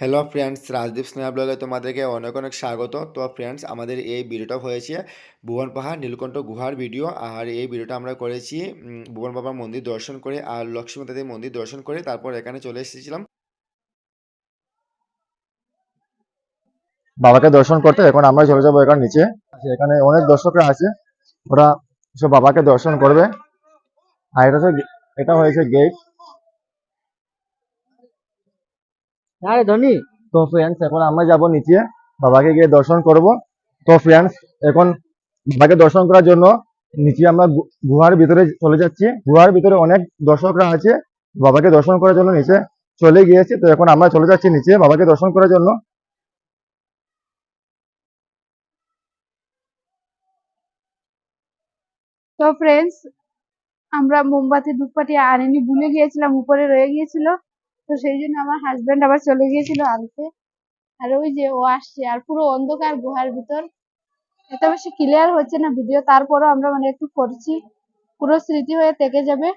Hello friends Rajdeep Sneha ব্লগে তোমাদেরকে অনেক অনেক স্বাগত। তো ফ্রেন্ডস আমাদের এই ভিডিওটা হয়েছে ভুবন পাহাড় নীলকণ্ঠ গুহার ভিডিও আর এই ভিডিওটা আমরা করেছি ভুবন বাবার মন্দির দর্শন করে আর লক্ষ্মী দেবীর মন্দির দর্শন করে। তারপর এখানে চলে এসেছিলাম। বাবাকে দর্শন করতে। এখন আমরা চলে যাব এখানে নিচে। আচ্ছা, এখানে অনেক দর্শকরা আছে। ওরা সব বাবাকে দর্শন করবে। আর এটা এটা হয়েছে গেট আরে ধনী। তো ফ্রেন্ডস এখন আমরা যাব নিচে। বাবাকে গিয়ে দর্শন করব। তো ফ্রেন্ডস এখন বাবাকে দর্শন করার জন্য নিচে আমরা গুহার ভিতরে চলে যাচ্ছি। গুহার ভিতরে অনেক দর্শকরা আছে। বাবাকে দর্শন করার জন্য নিচে চলে গিয়েছে। তো এখন আমরা চলে যাচ্ছি নিচে। বাবাকে দর্শন করার জন্য। তো ফ্রেন্ডস আমরা মোমবাতি ধূপকাঠি আনিনি ভুলে গিয়েছিলাম উপরে রয়ে গিয়েছিল। তো সেই জন্য আমার হাজবেন্ড আবার চলে গিয়েছিল আনতে। আর ওই যে ও আসছে, আর পুরো অন্ধকার গুহার ভিতর। এত বেশি ক্লিয়ার হচ্ছে না ভিডিও তারপরও আমরা মানে একটু করছি। পুরো স্মৃতি হয়ে থেকে যাবে।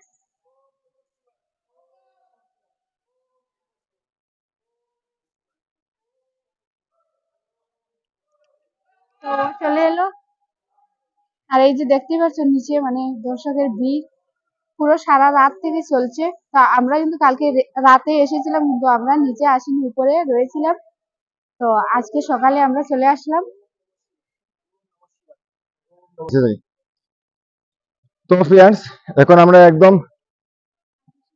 তো চলে এলো। আর এই যে দেখতে পাচ্ছ নিচে মানে দর্শকের ভিড়। পুরো সারা রাত থেকে চলছে। তা আমরা কিন্তু কালকে রাতে এসেছিলাম, কিন্তু আমরা নিচে আসিনি, উপরে রয়েছিলাম। তো আজকে সকালে আমরা চলে আসলাম। তো ফ্রেন্ডস এখন আমরা একদম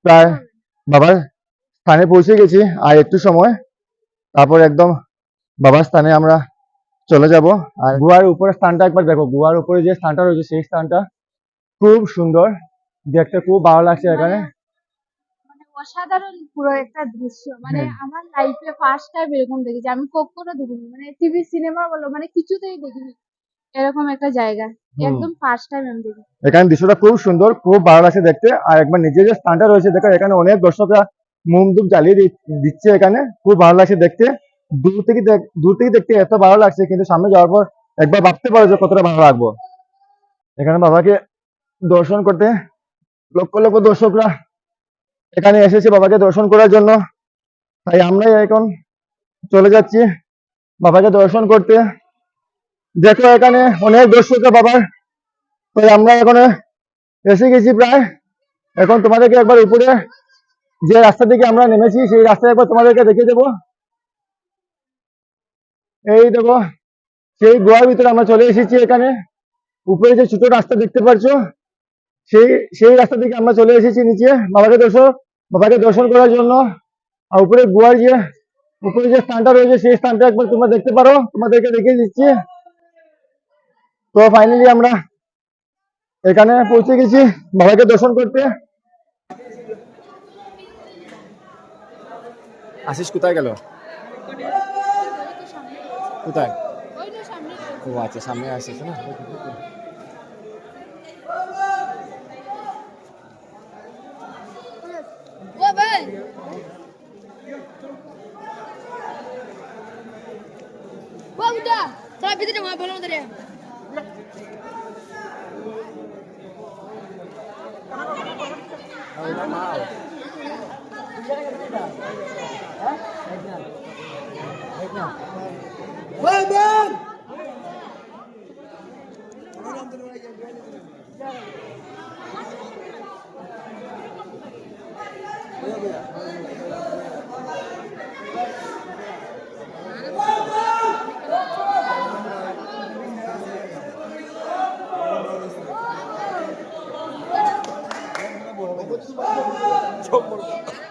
প্রায় বাবার স্থানে পৌঁছে গেছি, আর একটু সময়। তারপর একদম বাবার স্থানে আমরা চলে যাব। আর গুহার উপরে স্থানটা একবার দেখো, গুহার উপরে যে স্থানটা রয়েছে, সেই স্থানটা খুব সুন্দর। দেখতে খুব ভালো লাগছে এখানে। মানে অসাধারণ পুরো একটা দৃশ্য। মানে। আমার লাইফে ফার্স্ট টাইম এরকম দেখেছি। আমি কখনো দেখিনি। মানে টিভি সিনেমা বলো মানে কিছুতেই দেখিনি এরকম একটা জায়গা। একদম ফার্স্ট টাইম আমি দেখি এখানে দৃশ্যটা খুব সুন্দর খুব ভালো লাগছে দেখতে। আর একবার নিজের যে স্থানটা রয়েছে দেখো এখানে অনেক দর্শকরা মুম ধূপ জ্বালিয়ে দিচ্ছে এখানে। খুব ভালো লাগছে দেখতে। দূর থেকে দেখ- দূর থেকে দেখতে এত ভালো লাগছে কিন্তু সামনে যাওয়ার পর একবার ভাবতে পারো যে কতটা ভালো লাগবো। এখানে বাবাকে দর্শন করতে লক্ষ লক্ষ দর্শকরা এখানে এসেছে বাবাকে দর্শন করার জন্য। তাই আমরাই এখন চলে যাচ্ছি বাবাকে দর্শন করতে। দেখো এখানে অনেক দর্শকরা বাবার। তাই আমরা এখন এসে গেছি প্রায়। এখন তোমাদেরকে একবার উপরে যে রাস্তা থেকে আমরা নেমেছি, সেই রাস্তায় একবার তোমাদেরকে দেখিয়ে দেবো। এই দেখো, সেই গোয়ার ভিতরে আমরা চলে এসেছি এখানে। উপরে যে ছোট রাস্তা দেখতে পাচ্ছ সেই সেই রাস্তা থেকে আমরা চলে এসেছি নিচে। বাবাকে দর্শন বাবাকে দর্শন করার জন্য। আর উপরে গোয়ার যে উপরে যে স্থানটা রয়েছে সেই স্থানটা একবার তোমরা দেখতে পারো। তোমাদেরকে দেখিয়ে দিচ্ছি। তো ফাইনালি আমরা এখানে পৌঁছে গেছি বাবাকে দর্শন করতে। আশিস কোথায় গেল? কোথায়? ও আচ্ছা সামনে আসিস না? बोलो तेरे Yeah, yeah. 정말.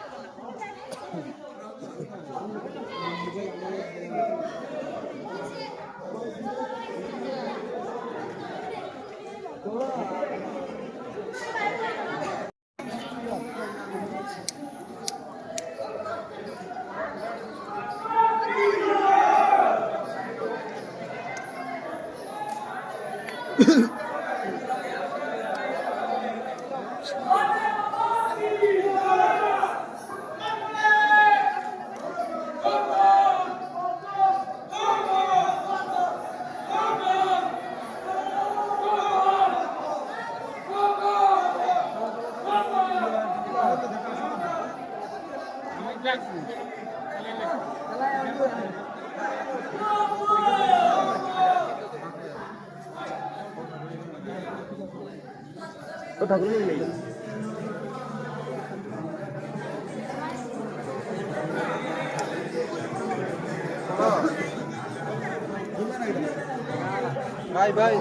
ঠাকুর নিয়ে গেল। ভাই ভাই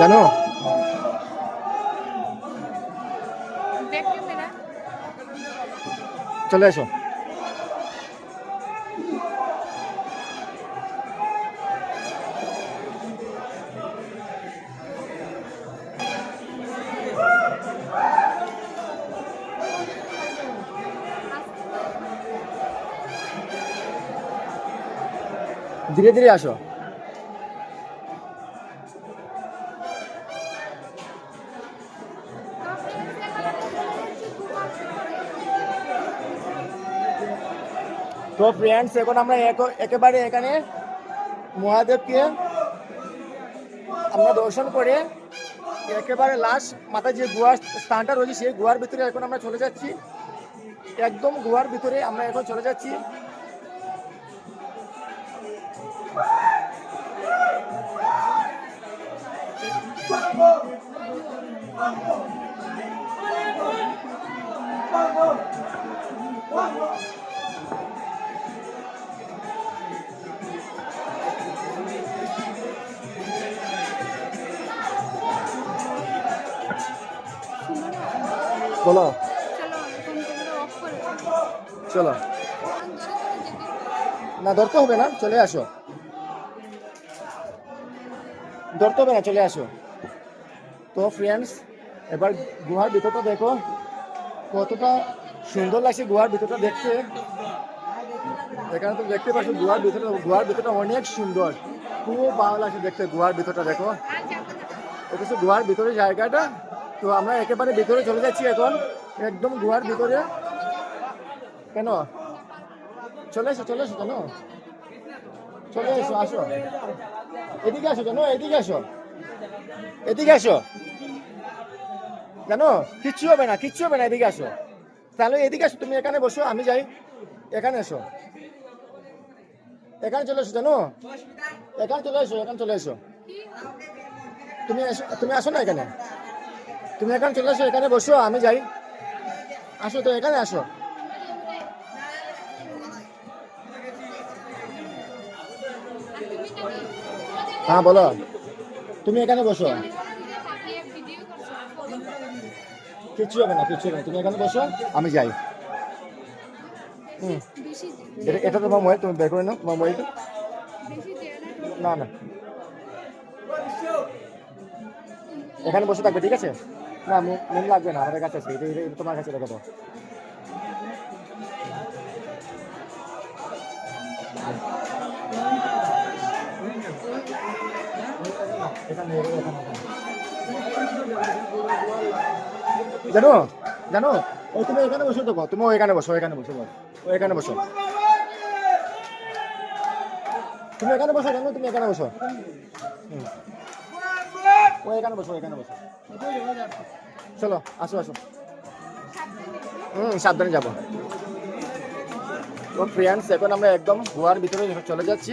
জানো? চলে এসো। ধীরে ধীরে আসো। তো ফ্রেন্ডস এখন আমরা এক- একেবারে এখানে মহাদেবকে আমরা দর্শন করে একেবারে লাস্ট মাথায় যে গুহার স্থানটা রয়েছে সেই গুহার ভিতরে এখন আমরা চলে যাচ্ছি একদম গুহার ভিতরে আমরা এখন চলে যাচ্ছি বলো চলো না ধরতে হবে না চলে আসো। ধরতে হবে না চলে আসো। তো ফ্রেন্ডস এবার গুহার ভিতরটা দেখো কতটা সুন্দর লাগছে গুহার ভিতরটা দেখতে। এখানে তো দেখতে পাচ্ছ গুহার ভিতরটা গুহার ভিতরটা অনেক সুন্দর। খুব ভালো লাগছে দেখতে গুহার ভিতরটা দেখো। এটা গুহার ভিতরে জায়গাটা। তো আমরা একেবারে ভিতরে চলে যাচ্ছি এখন, একদম গুহার ভিতরে। কেন? চলে এসো চলে এসো কেন? চলে এসো, আসো। এদিকে আসো কেন? এদিকে আসো। এদিকে আসো। জানো কিচ্ছু হবে না, কিচ্ছু হবে না, এদিকে আসো। তাহলে এদিকে আসো, তুমি এখানে বসো, আমি যাই। এখানে এসো। এখানে চলে এসো জানো এখানে চলে এসো, এখানে চলে এসো। তুমি তুমি আসো না এখানে? তুমি এখানে চলে আসো, এখানে বসো, আমি যাই। আসো তো, এখানে আসো। হ্যাঁ বলো। তুমি এখানে বসো। কিচ্ছু হবে না, কিচ্ছু হবে না। তুমি এখানে বসো, আমি যাই। হুম। এটা এটা তোমার মোবাইল, তুমি বের করে নাও তোমার মোবাইলটা। না না। এখানে বসে থাকবে, ঠিক আছে? না নুন লাগবে না আমাদের কাছে আছে এটা তোমার কাছে। জানো জানো ওই তুমি এখানে বসো গো, তুমি এখানে বসো এখানে বসো। ও এখানে বসো তুমি এখানে বসো জানো তুমি এখানে বসো। ও, এখানে বসো এখানে বসো। চলো, আসো আসো। হুম, সাবধানে যাব। ফ্রেন্ডস এখন আমরা একদম গোয়ার ভিতরে চলে যাচ্ছি।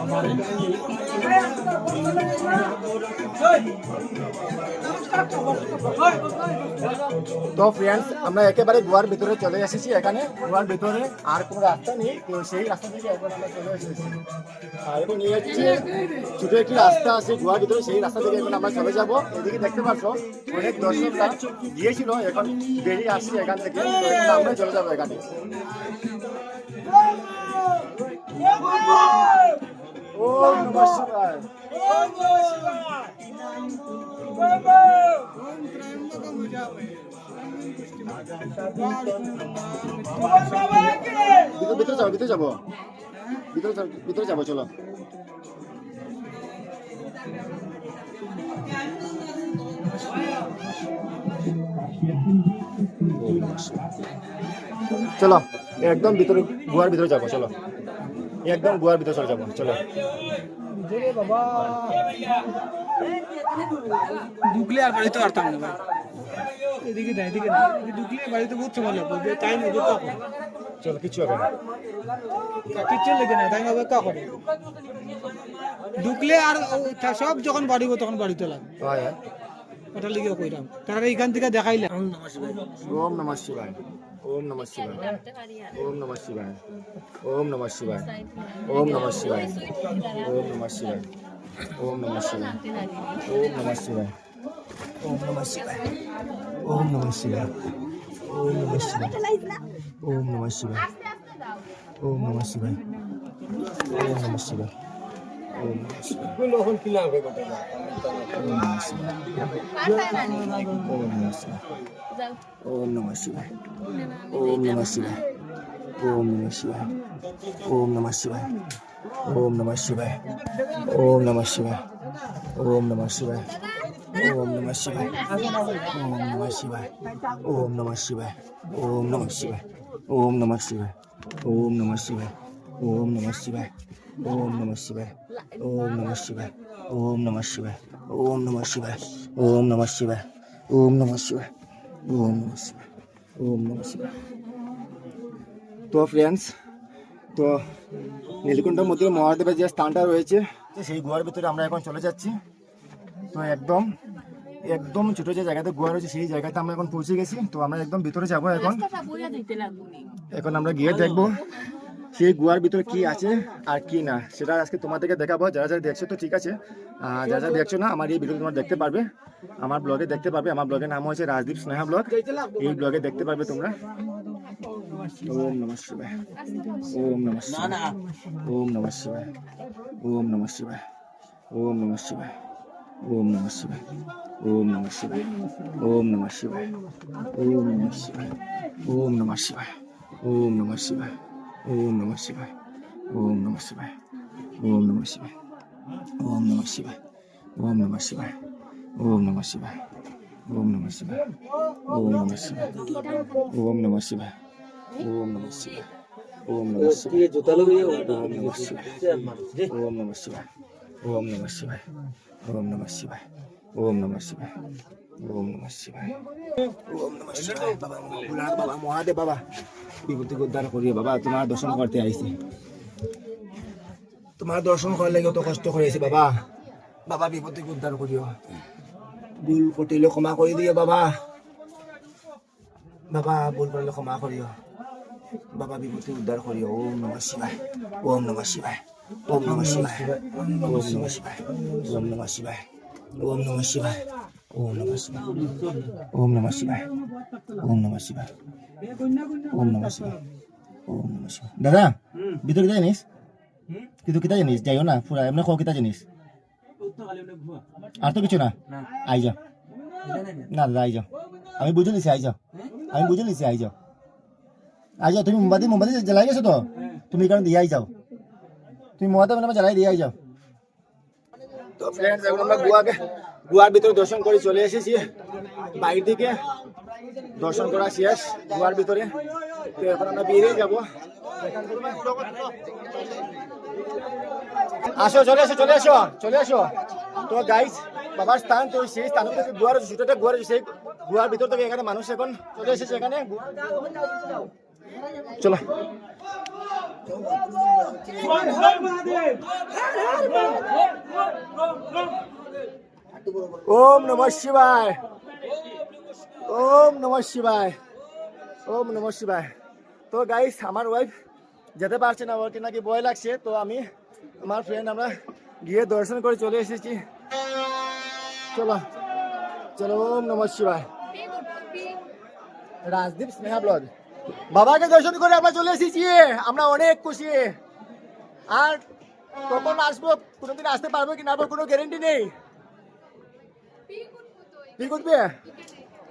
আমার তো ফ্রেন্ডস আমরা একেবারে গোয়ার ভিতরে চলে এসেছি। এখানে গোয়ার ভিতরে আর কোনো রাস্তা নেই, তো সেই রাস্তা থেকে এখন আমরা চলে এসেছি। আর এই হচ্ছে ছোট একটি রাস্তা আছে গোয়ার ভিতরে, সেই রাস্তা থেকে এখন আমরা চলে যাব। এদিকে দেখতে পাচ্ছ, অনেক দর্শকরা গিয়েছিল, এখন বেরিয়ে আসছে এখান থেকে। আমরা চলে যাব এখানে। ও ভিতরে ভিতরে যাব ভিতরে যাব ভিতরে যাব ভিতরে যাব চলো চলো, একদম ভিতরে, গুহার ভিতরে যাব, চলো। একদম গুহার ভিতরে চলে যাব, চলো। ঢুকলে আর বাড়িতে পারতাম না ভাই। এদিকে না এদিকে না এদিকে ঢুকলে বাড়িতে বহুত সময় লাগবে টাইম হবে কখন? চলো কিছু হবে না। কিচ্ছু লেগে না টাইম হবে কখন? ঢুকলে আর সব যখন বাড়িব তখন বাড়িতে লাগবে। হয় হ্যাঁ লিগে কইরাম তার এইখান থেকে দেখাইলে ওম নমঃ শিবায় ওম নমঃ শিবায় ওম নমঃ শিবায় ওম নমঃ শিবায় ওম নমঃ শিবায় ওম নমঃ শিবায় ওম নমঃ শিবায় ওম নমঃ শিবায় ওম নমঃ শিবায় ওম নমঃ শিবায় ওম নমঃ শিবায় ওম নমঃ শিবায় ওম নমঃ শিবায় ওম নমঃ শিবায় ওম নমঃ শিবায় ওম নমঃ শিবায় ওম নমঃ শিবায় ওম নমঃ শিবায় ওম নমঃ শিবায় ওম নমঃ শিবায় ওম নমঃ শিবায় ওম নমঃ শিবায় ওম নমঃ শিবায় ওম নমঃ শিবায় ওম নমঃ শিবায় ওম নমঃ শিবায় ওম নমঃ শিবায় ওম নমঃ শিবায় ওম নমঃ শিবায় ওম নমঃ শিবায় ওম নমঃ শিবায় ওম নমঃ শিবায় ওম নমঃ শিবায় ওম নমঃ শিবায় ওম নমঃ শিবায় ওম নমঃ শিবায় ওম নমঃ শিবায়। তো ফ্রেন্ডস তো নীলকণ্ঠের মধ্যে মহাদেবের যে স্থানটা রয়েছে তো সেই গুহার ভিতরে আমরা এখন চলে যাচ্ছি। তো একদম একদম ছোট যে জায়গাতে গুহা রয়েছে সেই জায়গাতে আমরা এখন পৌঁছে গেছি। তো আমরা একদম ভিতরে যাব এখন। এখন আমরা গিয়ে দেখব। সেই গুহার ভিতরে কি আছে আর কি না সেটা আজকে তোমাদেরকে দেখাবো যারা যারা দেখছ তো ঠিক আছে যারা যারা দেখছ না আমার এই ভিডিও তোমরা দেখতে পারবে আমার ব্লগে দেখতে পারবে আমার ব্লগের নাম হয়েছে রাজদীপ স্নেহা ব্লগ এই ব্লগে দেখতে পারবে তোমরা ওম নমঃ শিবায় ওম নমঃ শিবায় ওম নমঃ শিবায় ওম নমঃ শিবায় ওম নমঃ শিবায় ওম নমঃ শিবায় ওম নমঃ শিবায় ওম নমঃ শিবায় ওম নমঃ শিবায় ওম নমঃ শিবায় ওম নমঃ শিবায় ওম নমঃ শিবায় ওম নমঃ শিবায় ওম নমঃ শিবায় ওম নমঃ শিবায় ওম নমঃ শিবায় ওম নমঃ শিবায় ওম নমঃ শিবায় ওম নমঃ শিবায় ওম নমঃ শিবায় ওম নমঃ শিবায় ওম নমঃ শিবায় ওম নমঃ শিবায় ওম নমঃ শিবায় ওম নমঃ শিবায় ওম নমঃ শিবায় ওম নমঃ শিবায় নমঃ শিবায়। ওম নমঃ শিবায়। বাবা তোমার দর্শন করতে আইছি। তোমার দর্শন করার লাগে অত কষ্ট করে আইছি বাবা। বাবা, বিভূতি উদ্ধার করিও। ভুল কটিলে ক্ষমা করে দিও বাবা। বাবা, ভুল করলে ক্ষমা করিও। বাবা, বিভূতি উদ্ধার করিও। ওম নমঃ শিবায়। ওম নমঃ শিবায়। ওম নমঃ শিবায়। ওম নমঃ শিবায়। ওম নমঃ শিবায়। ওম নমঃ শিবায়। ওম নমঃ শিবায়। ওম নমঃ শিবায়। ওম নমঃ শিবায়। ওম নমঃ শিবায়। ওম নমঃ শিবায়। দাদা, ভিতরে কিতা জানিস কিন্তু কিতা জানিস যাইও না পুরা এমনি খাও কিতা জানিস? আর তো কিছু না? আই যাও। না, দাদা, আই যাও। আমি বুঝে নিছি, আই যাও। আমি বুঝে নিছি, আই যাও। আই যাও, তুমি মোমবাতি মোমবাতি জ্বালাই গেছো তো? তুমি কারণে দিয়ে আই যাও। তুমি মোমবাতি জ্বালাই দিয়ে আই যাও। তো ফ্রেন্ডস এখন আমরা গোয়াকে, গোয়ার ভিতরে দর্শন করে চলে এসেছি। বাইরে দিকে দর্শন করা শেষ, গোয়ার ভিতরে। তো এখন আমরা বেরিয়ে যাব। আসো, চলে আসো চলে আসো চলে আসো তো গাইস বাবার স্থান তো সেই স্থান থেকে গুহার জুতোটা গুহার সেই গুহার ভিতর থেকে এখানে মানুষ এখন চলে এসেছে এখানে। চলো ওম নমঃ শিবায় ওম নমঃ শিবায় ওম নমঃ শিবায় তো গাইস আমার ওয়াইফ যেতে পারছে না ওর কি নাকি ভয় লাগছে তো আমি আমার ফ্রেন্ড আমরা গিয়ে দর্শন করে চলে এসেছি চলো চলো ওম নমঃ শিবায় রাজদীপ স্নেহা ব্লগ বাবাকে দর্শন করে আমরা চলে এসেছি। আমরা অনেক খুশি। আর কখন আসব, কোনোদিন আসতে পারব কি না কোনো গ্যারেন্টি নেই।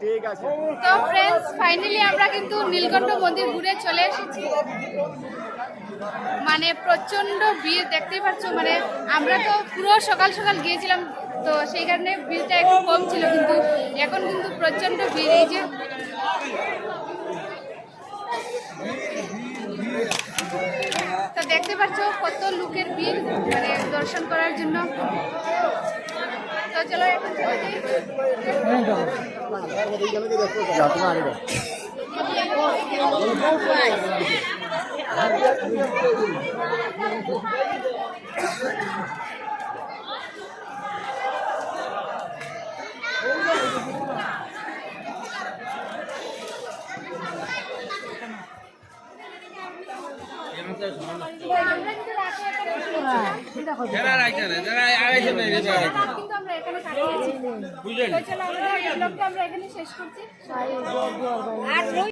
ঠিক আছে। তো ফ্রেন্ডস ফাইনালি আমরা কিন্তু নীলকণ্ঠ মন্দির ঘুরে চলে এসেছি। মানে প্রচণ্ড ভিড়, দেখতেই পাচ্ছ মানে আমরা তো পুরো সকাল সকাল গিয়েছিলাম, তো সেই কারণে ভিড়টা একটু কম ছিল, কিন্তু এখন কিন্তু প্রচণ্ড ভিড়, এই যে দেখতে পাচ্ছ কত লোকের ভিড় মানে দর্শন করার জন্য যাই। যাও, তুমি আগে যাও। যারা রাখছে না যারা আড়াইশো নেই কিন্তু আমরা এখানে কাটিয়েছি তো চলো আমাদের এই ব্লগটা আমরা এখানে শেষ করছি।